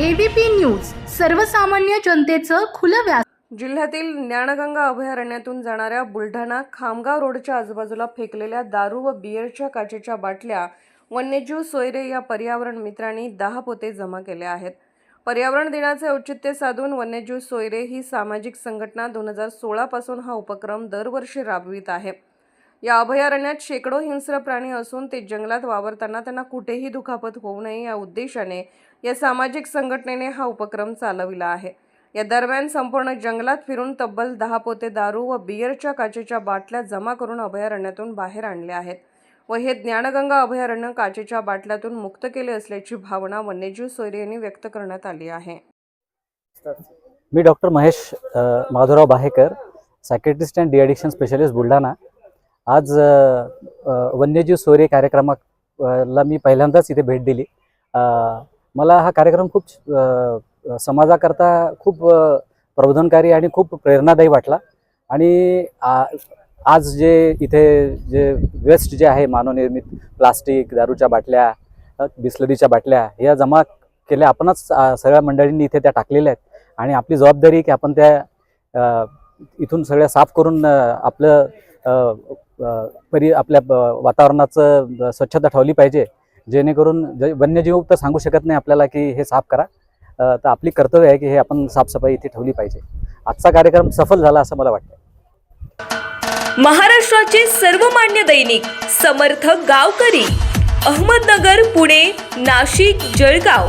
ABP news सर्वसामान्य जनतेचं खुलं व्यास जिल्ह्यातील ज्ञानगंगा अभयारण्यातून जाणाऱ्या बुलढाणा खामगाव रोडच्या आजूबाजूला फेकलेल्या दारू व बियरच्या काचेच्या बाटल्या वन्यजीव सोयरे या पर्यावरण मित्रांनी दहा पोते जमा केले आहेत. पर्यावरण दिनाचे औचित्य साधून वन्यजीव सोयरे ही सामाजिक संघटना दोन हजार सोळापासून हा उपक्रम दरवर्षी राबवित आहे. या अभयारण्यात शेकडो हिंस्र प्राणी असून ते जंगलात वावरताना त्यांना कुठेही दुखापत होऊ नये या उद्देशाने या सामाजिक संघटनेने हा उपक्रम चालविला आहे. या दरम्यान संपूर्ण जंगलात फिरून तब्बल दहा पोते दारू व बियरच्या काचेच्या बाटल्या जमा करून अभयारण्यातून बाहेर आणले आहेत व हे ज्ञानगंगा अभयारण्य काचेच्या बाटल्यातून मुक्त केले असल्याची भावना वन्यजीव सोयरे यांनी व्यक्त करण्यात आली आहे. मी doctor Mahesh Madhurao Madhavrao Bahekar psychiatrist and deaddiction specialist Buldhana. आज वन्यजीव सोयरे कार्यक्रमाला मी पहिल्यांदाच इथे भेट दिली. मला हा कार्यक्रम खूप समाजाकरता खूप प्रबोधनकारी आणि खूप प्रेरणादायी वाटला. आणि आ- आज जे इथे जे वेस्ट जे आहे मानवनिर्मित प्लास्टिक दारूच्या बाटल्या बिस्लरीच्या बाटल्या या जमा केल्या आपणच सगळ्या मंडळींनी इथे त्या टाकलेल्या आहेत. आणि आपली जबाबदारी की आपण त्या इथून सगळ्या साफ करून आपलं परी आपल्या वातावरणाचं स्वच्छता ठेवली पाहिजे. जेणेकरून वन्यजीव तर सांगू शकत नाही आपल्याला की हे साफ करा. तर आपली कर्तव्य आहे की हे आपण साफसफाई इथे ठेवली पाहिजे. आजचा कार्यक्रम सफल झाला असं मला वाटतं महाराष्ट्राचे सर्वमान्य दैनिक समर्थ गावकरी अहमदनगर पुणे नाशिक जळगाव.